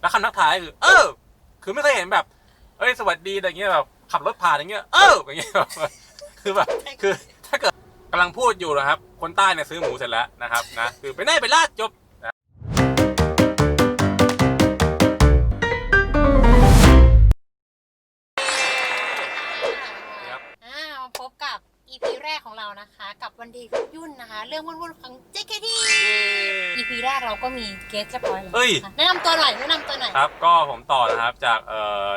แล้วคำทักทายคือ เออ คือไม่เคยเห็นแบบ เอ้ยสวัสดีอะไรเงี้ยแบบขับรถผ่านอย่างเงี้ย เอออย่างเงี้ยแบบคือแบบคือถ้าเกิดกำลังพูดอยู่นะครับ คนใต้เนี่ยซื้อหมูเสร็จแล้วนะครับนะคือไปไหนไปลาดจบ นะคะ กับวันดีกับยุ่นนะคะ เรื่องวุ่นๆของ JKT EP แรกเราก็มีเกสเรียบร้อยแล้วเฮ้ยนะคะแนะนำตัวหน่อยแนะนำตัวหน่อยครับก็ผมต่อนะครับจากเอ่อ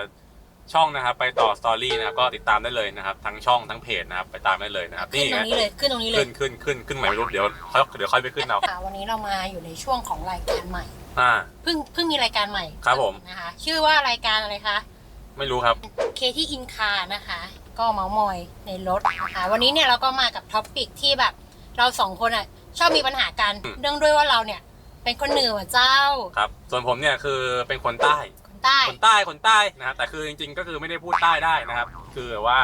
ช่องนะครับไปต่อสตอรี่นะครับก็ติดตามได้เลยนะครับทั้งช่องทั้งเพจนะครับไปตามได้เลยนะครับขึ้นตรงไงนี้เลยขึ้นตรงนี้เลขึ้ยนขึ้นขึ้นขึ้นใหม่ไม่รู้เดี๋ยวค่อยเดี๋ยวค่อยไปขึ้นเอาค่ะวันนี้เรามาอยู่ในช่วงของรายการใหม่ อ่า เพิ่งเพิ่งมีรายการใหม่ครับผม นะคะ ชื่อว่ารายการอะไรคะ ไม่รู้ครับ เคที่อินคานะคะ ก็เมาส์มอยในรถนะคะ วันนี้เนี่ยเราก็มากับท็อปปิกที่แบบ เราสองคนอะชอบมีปัญหากันอืม เนื่องด้วยว่าเราเนี่ย เป็นคนเหนือเจ้าครับ ส่วนผมเนี่ยคือเป็นคนใต้ คนใต้ คนใต้ คนใต้นะครับแต่คือจริงๆ ก็คือไม่ได้พูดใต้ได้นะครับ คือว่า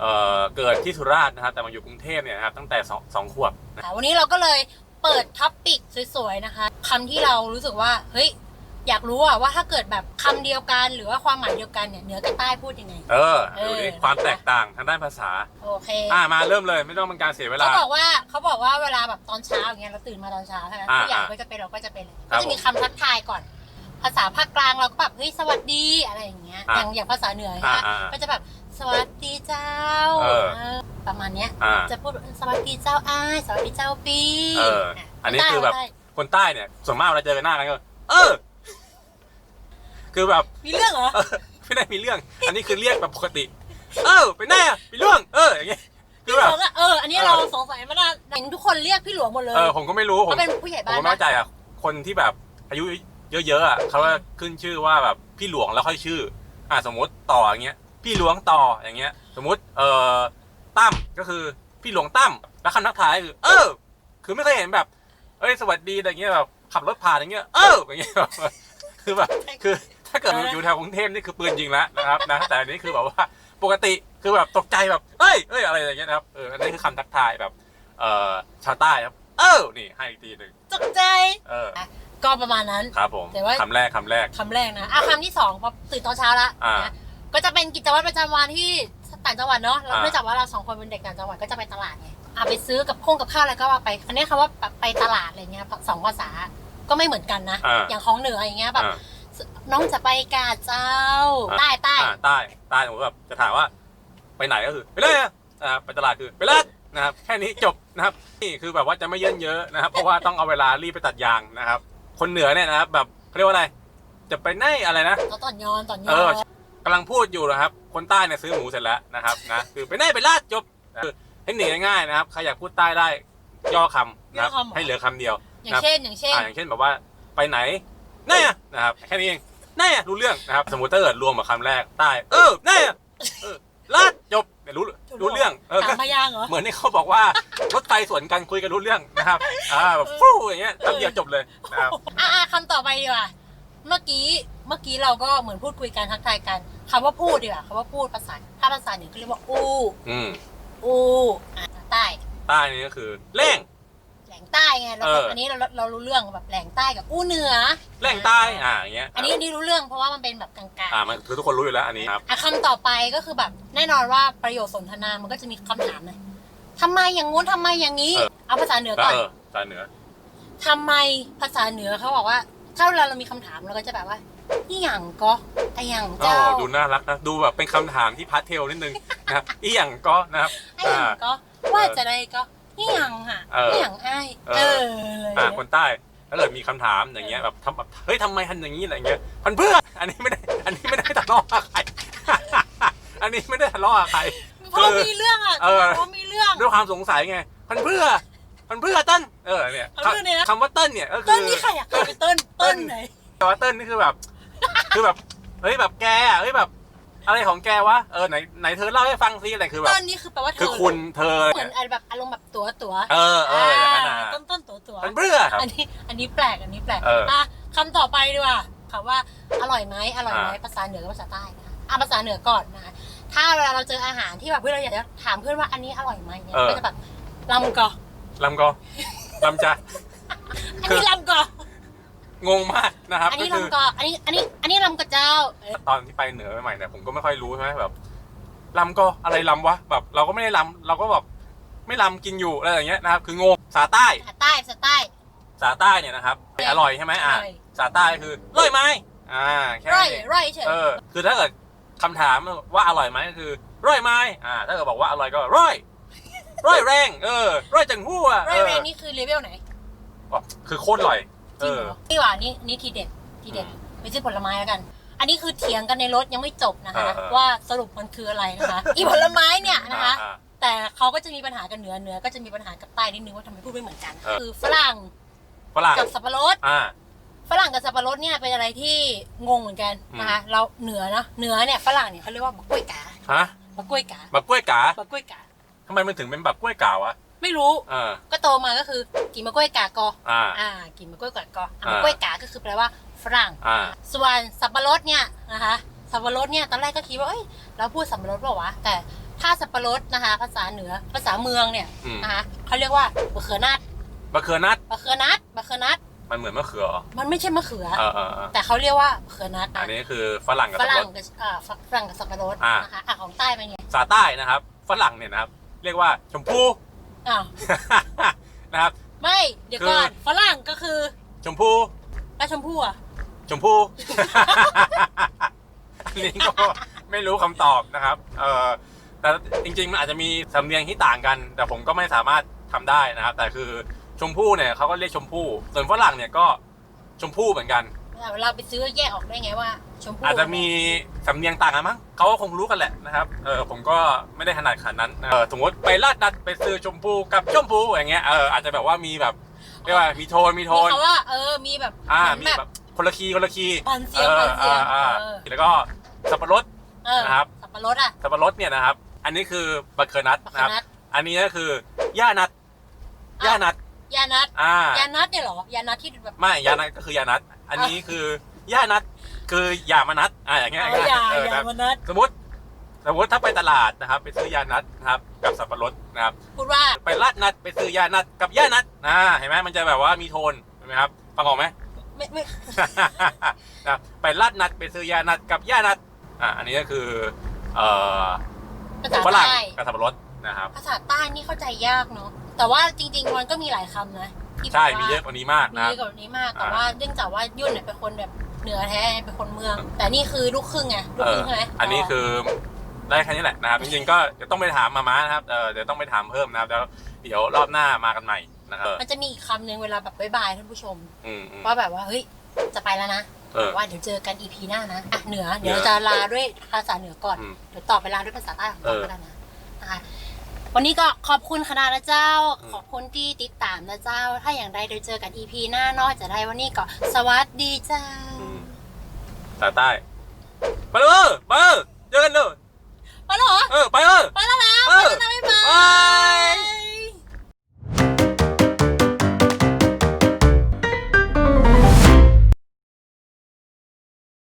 เอ่อเกิดที่สุราษฎร์นะครับ แต่มาอยู่กรุงเทพเนี่ยนะครับตั้งแต่สองสองขวบนะค่ะวันนี้เราก็เลยเปิดท็อปปิกสวยๆนะคะคำที่เรารู้สึกว่า เฮ้ย อยากรู้อะว่าถ้าเกิดแบบคำเดียวกันหรือว่าความหมายเดียวกันเนี่ยเหนือกับใต้พูดยังไงเออเออดูดิความแตกต่างทางด้านภาษา โอเค อ่ามาเริ่มเลยไม่ต้องเป็นการเสียเวลา เขาบอกว่าเขาบอกว่าเวลาแบบตอนเช้าอย่างเงี้ยเราตื่นมาตอนเช้าใช่ไหมอ่าผู้ใหญ่อ่าก็จะเป็นเราก็จะเป็นครัก็บจะมีคำทักทายก่อน ภาษาภาคกลางเราก็แบบเฮ้ยสวัสดีอะไรอย่างเงี้ยอ่าอย่างอย่างภาษาเหนืออ่านะอ่าก็จะแบบสวัสดีเจ้าเออ เออประมาณเนี้ย อ่า จะพูดสวัสดีเจ้าอ้ายสวัสดีเจ้าปีเอออันนี้คือแบบได้คนใต้เนี่ยส่วนมากเราเจอกันหน้ากันก็ เออ คือแบบมีเรื่องเหรอเออไม่ได้มีเรื่อง อันนี้คือเรียกแบบปกติ เออไปไหนอะไปล่วงเอออย่างเงี้ยคืพี่อหลแบบวงอะเอออันนี้เราสงสัยมานานเห็นทุกคนเรียกพี่หลวงหมดเลยเออผมก็ไม่รู้ผมเขาเป็นผู้ใหญ่ผมบ้านก็ไม่เข้าใจอะคนที่แบบอายุเยอะๆอะเขาก็ขึ้นชื่อว่าแบบพี่หลวงแล้วค่อยชื่อ อะสมมติต่ออย่างเงี้ย พี่หลวงต่ออย่างเงี้ย สมมติเอ่อตั้มก็คือพี่หลวงตั้มแล้วคำทักทายคือ เออ คือไม่เคยเห็นแบบ เอ้ยสวัสดีอะไรเงี้ยแบบขับรถผ่านอย่างเงี้ย เอออย่างเงี้ยแบบคือแบบคือ ถ้าเกิดอยู่แถวกรุงเทพนี่คือปืนยิงแล้วนะครับนะแต่อันนี้คือแบบว่าปกติคือแบบตกใจแบบเอ้ยเอ้ยอะไรอย่างเงี้ยนะครับเอออันนี้คือคำทักทายแบบเอ่อชาวใต้ครับ เออนี่ให้อีกทีหนึ่งตกใจ เออก็ประมาณนั้น ครับผมแต่ว่าคำแรกคำแรกคำแรกนะอะคำที่สองพอตื่นตอนเช้าละอ่านะก็จะเป็นกิจวัตรประจำวันที่ต่างจังหวัดเนาะเราอ่าเนื่องจากว่าเราสองคนเป็นเด็กต่างจังหวัดก็จะไปตลาดไงอะไปซื้อกับพงกับข้าวอะไรก็ว่าไป อันนี้คำว่าแบบไปตลาดอะไรเงี้ยสองภาษาก็ไม่เหมือนกันนะอ่าอย่างของเหนืออย่างเงี้ยแบบอ่า น้องจะไปกาดเจ้าอ่าใต้ใต้อ่าใต้ใต้ผมแบบจะถามว่าไปไหนก็คือไปเลยนะครับไปตลาดคือไปเลยนะครับแค่นี้จบนะครับนี่คือแบบว่าจะไม่เยินเยอะนะครับ เพราะว่าต้องเอาเวลารีบไปตัดยางนะครับ คนเหนือเนี่ยนะครับ แบบเขาเรียกว่าอะไร จะไปไหนอะไรนะ เขาตอนยอนตอนยเอออนกำลังพูดอยู่นะครับ คนใต้เนี่ยซื้อหมูเสร็จแล้วนะครับนะคือไปไหนไปลาดจบคือเทคนิคง่ายๆนะครับใครอยากพูดใต้ได้ย่อคำนะครับให้เหลือคำเดียวอย่างเช่นอย่างเช่น อ่าอย่างเช่นแบบว่าไปไหน แน่อะนะครับแค่นี้เองแน่อะรู้เรื่องนะครับสมมติถ้าเกิดรวมกับคำแรกใต้เออแน่อะเออลาดจบเนี่ยรู้รู้เรื่องเออถาก็มพยางค์เหรอ เหมือนที่เขาบอกว่ารถไฟสวนกันคุยกันรู้เรื่องนะครับอ่าแบบฟู่อย่างเงี้ยแป๊บเดียวจบเลยนะครับอะอะคำต่อไปดีกว่าเมื่อกี้เมื่อกี้เราก็เหมือนพูดคุยกันทักทายกันคำว่าพูดดีกว่าคำว่าพูดภาษาถ้าภาษาเหนือเขาเรียกว่าอู้อืมอู้อะใต้ใต้นี่ก็คือแร่งแหล งใต้ไงเราเอออั อันนี้เราเรารู้เรื่องแบบแหลงใต้กับอู้เหนือแร่งใต้อ่าอย่างเงี้ยอันนี้อันนี้รู้เรื่องเพราะว่ามันเป็นแบบกลางอ่ามันคือทุกคนรู้อยู่แล้วอันนี้ครับๆอะคำต่อไปก็คือแบบแน่นอนว่าประโยคสนทนามันก็จะมีคำถามเลยทำไมอย่างงู้นทำไมอย่างนี้ เออ เอาภาษาเหนือก็ก่อนเออใต้เหนือ ทำไมภาษาเหนือเขาบอกว่า ถ้าเวลาเรามีคำถามเราก็จะแบบว่านี่หยังก็ไอหยังก็เจ้าดูน่ารักนะ ดูแบบเป็นคำถามที่พาร์ทเทลนิดนึงนะครับ อีหยังก็นะครับไอหยังก็ว่าจะได้ก็ นี่หยังค่ะเออนี่หยังไอเอเออออ่าคนใต้ถ้าเกิดมีคำถามอย่างเงี้ยแบบทำแบบเฮ้ยทำไมทันอย่างนี้อะไรเงี้ยพันเพื่ออันนี้ไม่ได้ อันนี้ไม่ได้ทะเลาะกับใครอันนี้ไม่ได้ทะเลาะกับใครเพราะมีเรื่องอะเออเพราะมีเรื่องด้วยความสงสัยไงพันเพื่อพันเพื่อเต้นเออเนี่ยพันเพื่อเนี่ยนะคำว่าเต้นเนี่ยก็คืเติ้ลอนี่ใครอะใครเป็นเติ้ลเติ้ลไหนแต่ว่าเต้นนี่คือแบบ คือแบบเฮ้ยแบบแกอะเฮ้ยแบบ อะไรของแกวะ เออไหนไหนเธอเล่าให้ฟังซิอะไรคือแบบเติ้ลนี่คือแปลว่าเธคืออคุณเธอเหมือนอะไรแบบอารมณ์แบบตัวตัวเออเอออย่างนั้นนะต้นต้นตัวตัวพันเพื่อครับ อันนี้อันนี้แปลกอันนี้แปลกเอออ่อะคำต่อไปดีกว่าคำว่าอร่อยไหมอร่อยไหมอ่าภาษาเหนือกับภาษาใต้นะคะอะภาษาเหนือก่อนนะคะถ้าเวลาเราเจออาหารที่แบบเพื่อนเราอยากจะถามเพื่อนว่าอันนี้อร่อยไหมเนี่ยก็จะแบบลำกอลำก็ลำจ้ะ อันคือนี้ลำกอ งงมากนะครับอันนี้ก็คือลำกออันนี้อันนี้อันนี้ลำกระเจ้าเอ้ยตอนที่ไปเหนือใหม่ๆเนี่ยผมก็ไม่ค่อยรู้ใช่ไหมแบบลำก็อะไรลำวะแบบเราก็ไม่ได้ลำเราก็แบบไม่ลำกินอยู่อะไรอย่างเงี้ยนะครับคืองงสาใต้ภาษาใต้ภาษาใต้ สาใต้เนี่ยนะครับอร่อยใช่ไหมอะอร่อยสาใต้คือร่อยไหมอ่าแค่ร่อนั้ยนเอง ร่อยเฉยเออคือถ้าเกิดคำถามว่าอร่อยไหมก็คือร่อยไหมอ่า ถ้าเกิดบอกว่าอร่อยก็ร่อยร่อยแรง เออร่อยจังหัวร่อยแรงนี่คือเลเวลไหน เออคือโคตรอร่อย จเอริงอเหรอนี่หว่านี่นี่ทีเด็ดทีเด็ดอืมไปซื้อผลไม้แล้วกัน อันนี้คือเถียงกันในรถยังไม่จบนะคะ เออเออ ว่าสรุปมันคืออะไรนะคะ อีผลไม้เนี่ยนะคะ อ่า แต่เขาก็จะมีปัญหากันเหนือเหนือก็จะมีปัญหากับใต้นิดนึงว่าทำไมพูดไม่เหมือนกัน เออ คือฝรั่งฝรั่งกับสับปะรด อ่า ฝรั่งกับสับปะรดเนี่ยเป็นอะไรที่งงเหมือนกันนะคะเราเหนือเนาะเหนือเนี่ยฝรั่งเนี่ยเขาเรียกว่าบักกล้วยกาฮะบักกล้วยกาแบบกล้วยกาบักกล้วยกาทำไมมันถึงเป็นแบบกล้วยกาวะ ไม่รู้เออก็โตมาก็คือกินมะกล้วยกากออ่า อ่า กินมะกล้วยกากออะอ่ามมะกล้วยกาก็คือแปลว่าฝรั่ง อ่า ส่วนสับปะรดเนี่ยนะคะสับปะรดเนี่ยตอนแรกก็คิดว่าเอ้ยเราพูดสับปะรดเปล่าวะแต่ถ้าสับปะรดนะคะ ภาษาเหนือภาษาเมืองเนี่ยอืมนะคะเขาเรียกว่าบะเขือนัดมะเขือนัด บะเขือนัดบะเขือนัด มันเหมือนมะเขือเหรอมันไม่ใช่มะเขือ เออเออเออแต่เขาเรียกว่าบะเขือนัดอันนี้คือฝรั่งกับฝสับปะรั่รงด กับอ่าฝรั่งกับสับปะรดอ่าน นะคะอะของใต้เป็นไงสาใต้นะครับ ฝรั่งเนี่ยนะครับ เรียกว่าชมพู่ อ้าวนะครับ ไม่เดี๋ยวก่อนฝรั่งก็คือชมพู่แล้วชมพู่อะชมพู่ อันนี้ก็ไม่รู้คำตอบนะครับ เออแต่จริง ๆ มันอาจจะมีสำเนียงที่ต่างกัน แต่ผมก็ไม่สามารถทำได้นะครับ แต่คือชมพู่เนี่ยเขาก็เรียกชมพู่ส่วนฝรั่งเนี่ยก็ชมพู่เหมือนกัน เวลาไปซื้อแยกออกได้ไงว่า ชมพู่อาจจะมีสำเนียงต่างกันมั้งเขาก็คงรู้กันแหละนะครับเออผมก็ไม่ได้ถนัดขนาดนั้นนะเออสมมติไปลาดนัดไปซื้อชมพู่กับชมพู่อย่างเงี้ยเอออาจจะแบบว่ามีแบบเรียกว่ามีโทนมีโทมีนคำว่าเออมีแบบอ่าเหมีนแบบคนละคีย์คนละคีย์ผ่อนเสียงผ่อนเสียงอ่าเออแล้วก็สับปะรดเออนะครับสับปะรดอะสับปะรดเนี่ยนะครับ อันนี้คือบัคเคอร์นัทบักนะครับนัดอันนี้ก็คือย่านัทอะย่านัท ยานัดอ่ายานัดเนี่ยเหรอยานัดที่แบบ ไม่ยานัทก็คือยานัทอันนี้คือย่านัทคืออย่ามานัดอ่าอย่างเงี้ยเออยาเออยานะครับมานัดสมมติสมมติถ้าไปตลาดนะครับ ไปซื้อยานัทนะครับกับสับปะรดนะครับ พูดว่าไปลาดนัดไปซื้อยานัทกับย่านัทอ่าเห็นไหมมันจะแบบว่ามีโทนเห็นไหมครับฟังออกไหม ไม่ไม่ นะครับไปลาดนัดไปซื้อยานัดกับย่านัดอ่าอันนี้ก็คือเอ่อภาษาฝรั่งใต้กับสับปะรดนะครับ ภาษาใต้นี่เข้าใจยากเนาะ แต่ว่าจริง ๆ มันก็มีหลายคำนะที่ใช่แบบว่ามีเยอะกว่านี้มากมีนะคเยรับอะกว่านี้มาก แต่อ่าว่าเนื่องจากว่ายุ่นเนี่ยเป็นคนแบบเหนือแท้เป็นคนเมือง แต่นี่คือลูกครึ่งไงลูกเอครึ่องใช่ไหมอันนี้คือได้แค่นี้แหละนะครับ จริงๆก็เดี๋ยวต้องไปถามมาม้านะครับ เออเดี๋ยวต้องไปถามเพิ่มนะครับแล้วเดี๋ยวรอบหน้ามากันใหม่นะครับ มันจะมีอีกคำหนึ่งเวลาแบบบ๊ายบายท่านผู้ชมอืมอืมว่าแบบว่าเฮ้ยจะไปแล้วนะเออว่าเดี๋ยวเจอกันอีพีหน้านะอะเหนือเหนืเดี๋ยวอเราจะลาด้วยภาษาเหนือก่อนอืมเดี๋ยวต่อไปลาด้วยภาษาใต้ของเราเออ ก็ได้นะนะคะ วันนี้ก็ขอบคุณคณะนะเจ้าอืมขอบคุณที่ติดตามนะเจ้า ถ้าอย่างไรเดี๋ยวเจอกันอีพีหน้านอกจากได้วันนี้ก็สวัสดีเจ้าอืมสายใต้ไปเลยไปเลยเจอกันเลย ไปแล้วเหรอ เออ ไปเลย ไปแล้วนะเอไปอแล้วนะบ๊ายบาบายย